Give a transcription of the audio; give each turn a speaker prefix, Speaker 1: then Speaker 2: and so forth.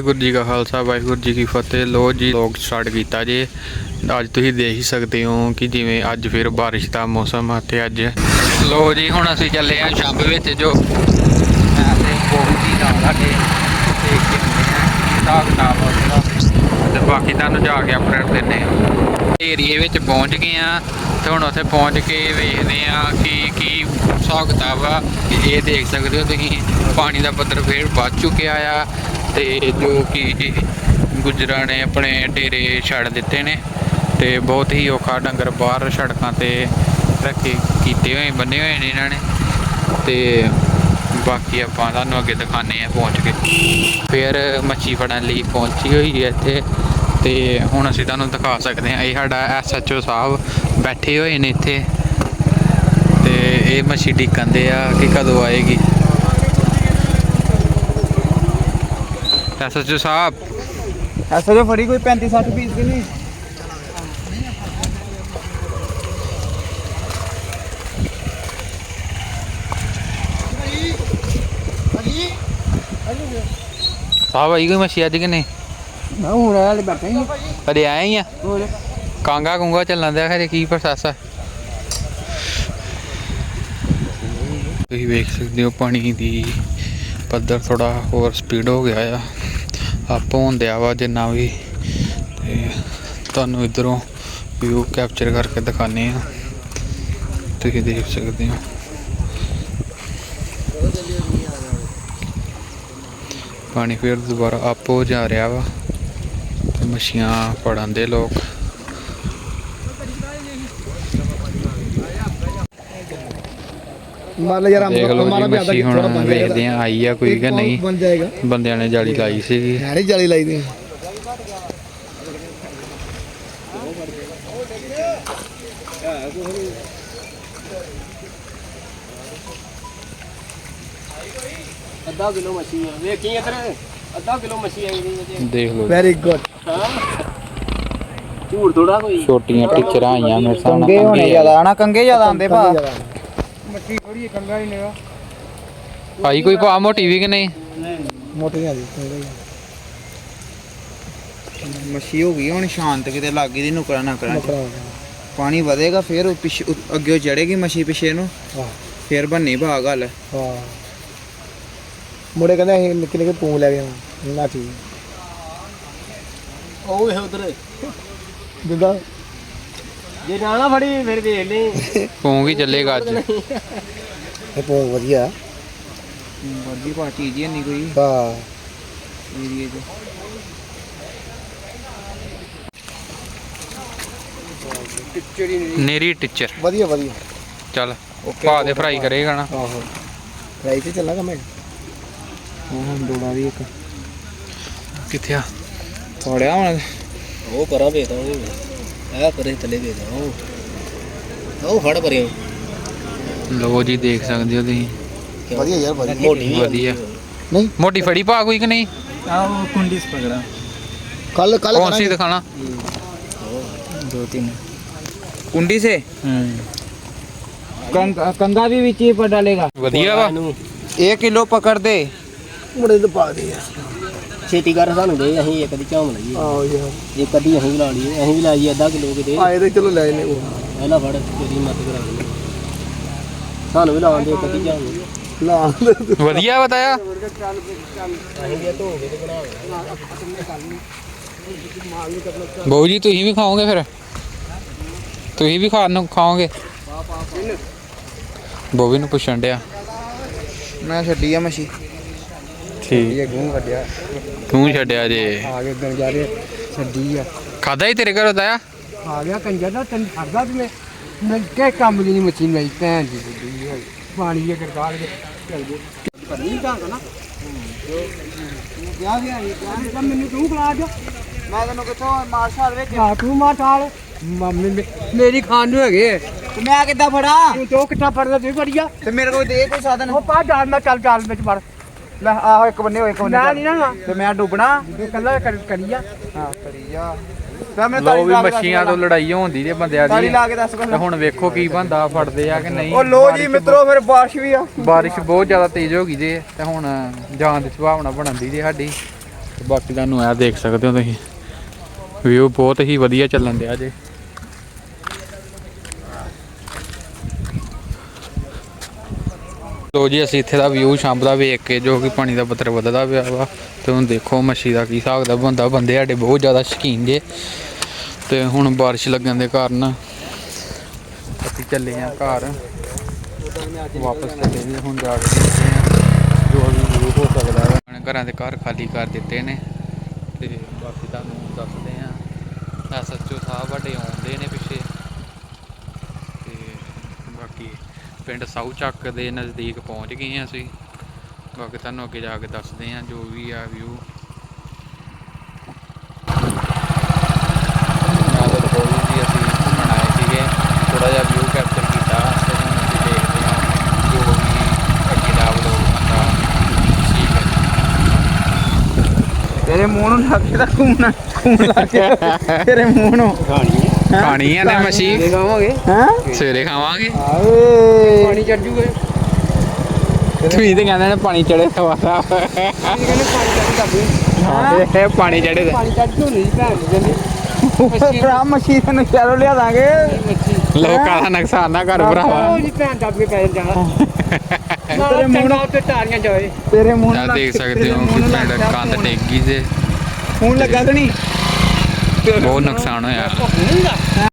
Speaker 1: ਵਾਹਿਗੁਰੂ ਜੀ ਕਾ ਖਾਲਸਾ, ਵਾਹਿਗੁਰੂ ਜੀ ਕੀ ਫਤਿਹ। ਲੋ ਜੀ, ਲੋਕ ਸਟਾਰਟ ਕੀਤਾ ਜੇ। ਅੱਜ ਤੁਸੀਂ ਦੇਖ ਹੀ ਸਕਦੇ ਹੋ ਕਿ ਜਿਵੇਂ ਅੱਜ ਫਿਰ ਬਾਰਿਸ਼ ਦਾ ਮੌਸਮ ਆ ਤੇ ਅੱਜ ਲੋ ਜੀ, ਹੁਣ ਅਸੀਂ ਚੱਲੇ ਆ ਸ਼ੰਭ ਵਿੱਚ ਜੋ ਮੈਂ ਤੇ ਬਹੁਤ ਹੀ ਨਾਲ ਸਾਡੇ ਦੇਖ ਕੇ ਆਉਂਦੇ ਕਿਤਾਬ ਉਹਦਾ। ਤੇ ਬਾਕੀ ਤੁਹਾਨੂੰ ਜਾ ਕੇ ਅਪਡੇਟ ਦਿੰਨੇ ਆ ਏਰੀਏ ਵਿੱਚ ਪਹੁੰਚ ਗਏ ਆ ਤੇ ਹੁਣ ਉੱਥੇ ਪਹੁੰਚ ਕੇ ਵੇਖਦੇ ਆ ਕਿ ਕੀ ਹਿਸਾਬ ਕਿਤਾਬ ਆ। ਇਹ ਦੇਖ ਸਕਦੇ ਹੋ ਤੁਸੀਂ, ਪਾਣੀ ਦਾ ਪੱਧਰ ਫੇਰ ਵੱਧ ਚੁੱਕਿਆ ਆ। ਤੇ ਜੋ ਕਿ ਗੁਜਰਾਂ ਨੇ ਆਪਣੇ ਡੇਰੇ ਛੱਡ ਦਿੱਤੇ ਨੇ ਤੇ ਬਹੁਤ ਹੀ ਔਖਾ ਡੰਗਰ ਬਾਹਰ ਸੜਕਾਂ ਤੇ ਰੱਖੇ, ਕੀਤੇ ਹੋਏ, ਬੰਨੇ ਹੋਏ ਨੇ ਇਹਨਾਂ ਨੇ। ਤੇ ਬਾਕੀ ਆਪਾਂ ਤੁਹਾਨੂੰ ਅੱਗੇ ਦਿਖਾਣੇ ਆ ਪਹੁੰਚ ਕੇ। ਫਿਰ ਮੱਛੀ ਫੜਨ ਲਈ ਪਹੁੰਚੀ ਹੋਈ ਹੈ ਇੱਥੇ। ਤੇ ਹੁਣ ਅਸੀਂ ਤੁਹਾਨੂੰ ਦਿਖਾ ਸਕਦੇ ਹਾਂ, ਇਹ ਸਾਡਾ ਐਸਐਚਓ ਸਾਹਿਬ ਬੈਠੇ ਹੋਏ ਨੇ ਇੱਥੇ। ਤੇ ਇਹ ਮੱਛੀ ਡੀਕੰਦੇ ਆ ਕਿ ਕਦੋਂ ਆਏਗੀ? ਐਸਐਚਓ ਸਾਹਿਬ।
Speaker 2: ਐਸਾ ਜੋ ਫੜੀ ਕੋਈ 35 60 ਪੀਸ ਕਿ ਨਹੀਂ?
Speaker 1: ਸਾਹਿਬ ਆਈ ਕੋਈ ਮੱਛੀ ਅੱਜ ਕਿ ਨਹੀਂ?
Speaker 2: ਮੈਂ ਹੁਣ ਆਇਆ ਲੈ ਬੈਠਾ ਹੀ
Speaker 1: ਆਏ ਹੀ ਆ?
Speaker 2: ਹੋਰ?
Speaker 1: ਕਾਂਗਾ ਕੁੰਗਾ ਚੱਲਣ ਦਿਆ ਖਰੇ ਕੀ ਪ੍ਰੋਸੈਸ ਆ? ਤੁਸੀਂ ਵੇਖ ਸਕਦੇ ਹੋ ਪਾਣੀ ਦੀ ਪੱਧਰ ਥੋੜਾ ਹੋਰ ਸਪੀਡ ਹੋ ਗਿਆ ਆ। ਅਪ ਹੁੰਦਿਆ ਵਾ ਜਿੰਨਾ ਵੀ। ਤੇ ਤੁਹਾਨੂੰ ਇਧਰੋਂ ਵਿਊ ਕੈਪਚਰ ਕਰਕੇ ਦਿਖਾਣੇ ਆ। ਤੁਸੀਂ ਦੇਖ ਸਕਦੇ ਹੋ। ਪਾਣੀ ਫਿਰ ਦੁਬਾਰਾ ਅਪ ਹੋ ਜਾ ਰਿਹਾ ਵਾ। ਤੇ ਮੱਛੀਆਂ ਫੜਨ ਦੇ ਲੋਕ।
Speaker 2: ਮਾਰ ਲੈ ਯਾਰ
Speaker 1: ਦੇਖ ਲਓ ਜੀ ਮੱਛੀ ਹੁਣ ਵੇਖਦੇ ਆ ਆਈ ਆ ਕੋਈ ਕਿ ਨਹੀਂ?
Speaker 2: ਬਣ ਜਾਏਗਾ?
Speaker 1: ਬੰਦਿਆਂ ਨੇ ਜਾਲੀ ਲਾਈ ਸੀਗੀ
Speaker 2: ਯਾਰੇ ਜਾਲੀ ਲਾਈ ਦੀ।
Speaker 3: ਅੱਧਾ ਕਿਲੋ ਮੱਛੀ ਆ। ਵੇਖੀ ਇੱਧਰ। ਅੱਧਾ ਕਿਲੋ ਮੱਛੀ ਆਈ ਦੀ ਵਿੱਚ
Speaker 1: ਦੇਖ ਲਓ ਜੀ।
Speaker 2: ਵੈਰੀ ਗੁੱਡ
Speaker 3: ਹਾਂ। ਝੂਠ ਥੋੜਾ ਕੋਈ।
Speaker 1: ਛੋਟੀਆਂ ਟਿਚਰਾਂ ਆਈਆਂ ਮੇਰੇ ਸਾਹਮਣੇ
Speaker 2: ਕੰਗੇ ਹੋਣੇ
Speaker 1: ਕੰਗੇ
Speaker 2: ਜ਼ਿਆਦਾ ਹਨਾ? ਕੰਗੇ ਜ਼ਿਆਦਾ ਆਉਂਦੇ ਭਾ। ਮੱਛੀ ਥੋੜੀ ਕੰਗਾ ਹੀ ਨੇ
Speaker 1: ਆਈ ਕੋਈ ਭਾ ਮੋਟੀ ਵੀ ਕਿ ਨਹੀਂ?
Speaker 2: ਮੋਟੀਆਂ ਦੀ ਮੱਛੀ ਹੋ ਗਈ ਹੁਣ ਸ਼ਾਂਤ ਕਿਤੇ ਲੱਗੀ ਦੀ ਨੁਕਰਾ ਨਾ ਕਰਾਂ। ਪਾਣੀ ਵਧੇਗਾ ਫਿਰ ਉਹ ਪਿੱਛੇ ਅੱਗੇ ਚੜੇਗੀ ਮੱਛੀ ਪਿੱਛੇ ਨੂੰ? ਫਿਰ ਬੰਨੀ ਭਾ ਗੱਲ।
Speaker 4: ਹਾਂ। ਮੁੰਡੇ ਕਹਿੰਦੇ ਅਸੀਂ ਨਿੱਕੇ ਨਿੱਕੇ ਪੂੰਗ ਲੈ ਗਏ ਨਾ ਠੀਕ।
Speaker 3: ਉਹ ਵੇ ਉਧਰ।
Speaker 4: ਦਿੰਦਾ
Speaker 3: ਜੇ ਨਾ ਨਾ ਫੜੀ ਫਿਰ ਵੇਖ ਲਈ।
Speaker 1: ਪੂੰਗ ਹੀ ਚੱਲੇਗਾ ਅੱਜ।
Speaker 4: ਇਹ ਪੂੰਗ ਵਧੀਆ।
Speaker 2: ਵੱਡੀ ਪਾ ਚੀਜ਼ ਹੀ ਨਹੀਂ ਕੋਈ।
Speaker 4: ਹਾਂ।
Speaker 2: ਏਰੀਏ 'ਚ।
Speaker 1: ਨੇਰੀ ਟਿਚਰ।
Speaker 4: ਵਧੀਆ ਵਧੀਆ।
Speaker 1: ਚੱਲ ਭਾ ਦੇ ਫਰਾਈ ਕਰੇਗਾ ਨਾ।
Speaker 4: ਆਹੋ। ਰਾਈ ਤੇ ਚੱਲਾਂਗਾ ਮੈਂ।
Speaker 2: ਉਹ ਦੋੜਾ ਦੀ ਇੱਕ।
Speaker 1: ਕਿੱਥੇ ਆ?
Speaker 2: ਫੜਿਆ ਹੁਣ।
Speaker 3: ਉਹ ਪਰਾਂ ਵੇਖਦਾ ਉਹ ਆ ਪਰੇ ਥੱਲੇ ਵੇਖਦਾ ਉਹ ਉਹ ਫੜ ਪਰੇ
Speaker 1: ਲੋ ਜੀ ਦੇਖ ਸਕਦੇ ਹੋ ਤੁਸੀਂ
Speaker 4: ਵਧੀਆ ਯਾਰ ਵਧੀਆ
Speaker 3: ਮੋਟੀ ਵੀ
Speaker 1: ਵਧੀਆ
Speaker 4: ਨਹੀਂ
Speaker 1: ਮੋਟੀ ਫੜੀ ਭਾ ਕੋਈ ਕਿ ਨਹੀਂ
Speaker 2: ਆ ਉਹ ਕੁੰਡੀ ਸ ਪਕੜਾ
Speaker 4: ਕੱਲ ਕੱਲ
Speaker 1: ਕੌਣ ਸੀ ਦਿਖਾਣਾ
Speaker 2: दो तीन कुंडी से कंग- कंगा भी बीच ही पर डालेगा
Speaker 1: ਵਧੀਆ ਵਾ
Speaker 3: ਇਹਨੂੰ
Speaker 2: एक किलो पकड़ दे
Speaker 4: ਮੁੰਡੇ ਤੋਂ ਪਾ ਦੇ ਯਾਰ
Speaker 3: ਛੇਤੀ ਕਰ ਸਾਨੂੰ ਦੇ ਅਸੀਂ ਇੱਕ ਦੀ ਝਾਮ ਲਈਏ
Speaker 4: ਆਓ ਯਾਰ
Speaker 3: ਜੇ ਕਦੀ ਅਸੀਂ ਲਾ ਲਈਏ ਅਸੀਂ ਵੀ ਲਾਈਏ ਅੱਧਾ ਕਿਲੋ ਕਿਤੇ।
Speaker 4: ਆਏ ਤੇ ਚਲੋ ਲੈ ਨੇ ਉਹ।
Speaker 3: ਪਹਿਲਾਂ ਫੜ ਤੇਰੀ ਮਦਦ ਕਰਾ ਲਈ ਸਾਨੂੰ ਵੀ ਲਾਉਣ ਦੇ ਇੱਕ ਦੀ। ਝਾਮ
Speaker 4: ਲਾ
Speaker 1: ਵਧੀਆ ਬਤਾਇਆ। ਬਹੁ ਜੀ ਤੁਸੀਂ ਵੀ ਖਾਓਗੇ ਫਿਰ? ਤੁਸੀਂ ਵੀ ਖਾਣ ਨੂੰ ਖਾਓਗੇ? ਬੋਬੀ ਨੂੰ ਪੁੱਛਣ ਡਿਆ।
Speaker 4: ਮੈਂ ਛੱਡੀ ਆ
Speaker 1: ਮਸ਼ੀ ਠੀਕ। ਤੇਰੇ ਘਰੋਂ ਤਾਇਆ?
Speaker 4: ਆ ਗਿਆ ਕੰਜਰ ਦਾ ਤੈਨੂੰ ਫੜਦਾ ਤੇ ਮੈਂ? ਮੈਂ ਕੇ ਕੰਮ ਦੀ ਨਹੀਂ ਮੱਛੀ ਮੇਰੀ ਭੈਣ ਦੀ ਬੁੱਢੀ ਪਾਣੀ ਦੇ ਗਰਦਾਲ ਦੇ ਚੱਲ ਗਏ। ਪਰਨੀ ਤਾਂ ਨਾ।
Speaker 2: ਕਿਹਾ ਵੀ ਆਈ
Speaker 4: ਤਾਂ ਮੈਨੂੰ ਤੂੰ ਖਲਾ ਜਾ
Speaker 2: ਮੈਂ ਤੈਨੂੰ ਕਿਥੋਂ ਮਾਰਸ਼ਲ ਵਿੱਚ
Speaker 4: ਆ ਤੂੰ ਮਾਰ ਥਾਲ ਮੇਰੀ ਖਾਣ ਨੂੰ ਹੈਗੇ
Speaker 2: ਤੇ ਮੈਂ ਕਿੱਦਾਂ ਫੜਾ?
Speaker 4: ਤੂੰ ਦੋ ਫੜਦਾ ਚੱਲ ਜਾਲ ਵਿੱਚ ਵੜ।
Speaker 2: ਲੈ ਆਹੋ ਇੱਕ ਬੰਨੇ ਹੋ ਇੱਕ ਬੰਨੇ
Speaker 4: ਨਾ ਨਹੀਂ ਨਾ
Speaker 2: ਤੇ ਮੈਂ
Speaker 4: ਡੁੱਬਣਾ। ਕੱਲਾ ਕਰੀਆ।
Speaker 2: ਹਾਂ ਕਰੀਆ। ਤਾਂ ਮੈਂ
Speaker 1: ਲੋ ਵੀ ਮੱਛੀਆਂ ਤੋਂ ਲੜਾਈ ਹੁੰਦੀ ਤੇ ਬੰਦਿਆਂ ਦੀ।
Speaker 2: ਲਾ ਕੇ ਦੱਸ
Speaker 1: ਤੇ ਹੁਣ ਵੇਖੋ ਕੀ ਬੰਦਾ ਫੜਦੇ ਆ ਕਿ ਨਹੀਂ।
Speaker 2: ਉਹ ਲੋ ਜੀ ਮਿੱਤਰੋ ਫਿਰ ਬਾਰਿਸ਼ ਵੀ ਆ।
Speaker 1: ਬਾਰਿਸ਼ ਬਹੁਤ ਜ਼ਿਆਦਾ ਤੇਜ਼ ਹੋ ਗਈ ਜੇ। ਤੇ ਹੁਣ ਜਾਨ ਦੀ ਸੁਭਾਵਨਾ ਬਣਦੀ ਜੇ ਸਾਡੀ। ਬਾਕੀ ਤੁਹਾਨੂੰ ਆ ਦੇਖ ਸਕਦੇ ਹੋ ਤੁਸੀਂ। ਵਿਊ ਬਹੁਤ ਹੀ ਵਧੀਆ ਚੱਲਣ ਦਿਆ ਜੇ। ਲੋ ਜੀ ਅਸੀਂ ਇੱਥੇ ਦਾ ਵਿਊ ਸ਼ਾਮ ਦਾ ਵੇਖ ਕੇ, ਜੋ ਕਿ ਪਾਣੀ ਦਾ ਪੱਤਰ ਵੱਧਦਾ ਪਿਆ ਵਾ। ਤੇ ਹੁਣ ਦੇਖੋ ਮੱਛੀ ਦਾ ਕੀ ਹਿਸਾਬ ਦਾ ਬੰਦਾ ਬੰਦੇ ਸਾਡੇ ਬਹੁਤ ਜ਼ਿਆਦਾ ਸ਼ੌਕੀਨ ਜੇ। ਤੇ ਹੁਣ ਬਾਰਿਸ਼ ਲੱਗਣ ਦੇ ਕਾਰਨ ਅਸੀਂ ਚੱਲੇ ਆ ਘਰ। ਵਾਪਸ ਚੱਲੇ ਜੀ, ਹੁਣ ਜਾ ਕੇ ਜੋ ਵੀ ਵਿਊ ਹੋ ਸਕਦਾ ਹੈ ਹੁਣ ਘਰਾਂ ਦੇ ਘਰ ਖਾਲੀ ਕਰ ਦਿੱਤੇ ਨੇ। ਤੇ ਬਾਕੀ ਤੁਹਾਨੂੰ ਦੱਸਦੇ ਆ। ਐਸਐਚਓ ਸਾਹਿਬ ਸਾਡੇ ਆਉਂਦੇ ਨੇ ਪਿੱਛੇ ਤੇ ਬਾਕੀ ਪਿੰਡ ਸਾਊ ਚੱਕ ਦੇ ਨਜ਼ਦੀਕ ਪਹੁੰਚ ਗਏ ਹਾਂ ਅਸੀਂ। ਬਾਕੀ ਤੁਹਾਨੂੰ ਅੱਗੇ ਜਾ ਕੇ ਦੱਸਦੇ ਹਾਂ ਜੋ ਵੀ ਆ ਵਿਊ
Speaker 2: ਤੇਰੇ ਮੂੰਹ ਨੂੰ ਲੱਗ ਕੇ ਤਾਂ ਲੱਗ ਗਿਆ। ਤੇਰੇ ਮੂੰਹ ਨੂੰ।
Speaker 1: ਖਾਣੀ ਆ ਨੇ ਮੱਛੀ?
Speaker 4: ਖਾਵਾਂਗੇ।
Speaker 2: ਹੈ?
Speaker 1: ਸਵੇਰੇ ਖਾਵਾਂਗੇ।
Speaker 2: ਆਏ
Speaker 4: ਪਾਣੀ ਚੜ ਜੂਗਾ
Speaker 1: ਤੁਸੀਂ ਤੇ ਕਹਿੰਦੇ ਨੇ ਪਾਣੀ ਚੜੇ ਸਵਾਦਾ
Speaker 4: ਕਹਿੰਦੇ ਪਾਣੀ ਚੜ ਦੱਬੇ
Speaker 1: ਇਹ ਪਾਣੀ ਚੜੇ ਤੇ।
Speaker 4: ਪਾਣੀ ਚੜ ਜੂ ਨਹੀਂ ਭੈਣ ਦੀ ਕਹਿੰਦੀ।
Speaker 2: ਭਰਾ ਮਸ਼ੀਨ ਨੂੰ ਚਾਰੋ ਲਿਆ ਦਾਂਗੇ।
Speaker 4: ਮੱਛੀ।
Speaker 1: ਲੋਕਾਂ ਦਾ ਨੁਕਸਾਨ ਨਾ ਕਰ ਭਰਾਵਾ।
Speaker 4: ਉਹ ਜੀ ਭੈਣ ਦੱਬ ਕੇ ਪੈ ਜਾਣਾ
Speaker 2: ਤੇਰੇ ਮੂੰਹ ਨਾਲ
Speaker 4: ਉੱਤੇ ਟਾਰੀਆਂ ਜਾਏ
Speaker 2: ਤੇਰੇ ਮੂੰਹ
Speaker 1: ਆ
Speaker 2: ਨੂੰ
Speaker 1: ਦੇਖ
Speaker 2: ਲੱਗ-
Speaker 1: ਸਕਦੇ ਹੋ ਕਿ
Speaker 2: ਫੋਨ।
Speaker 1: ਡੇਗੀ ਜੇ।
Speaker 2: ਫੋਨ ਲੱਗਾ ਕਿ ਨਹੀਂ।
Speaker 1: ਬਹੁਤ ਨੁਕਸਾਨ ਹੋਇਆ।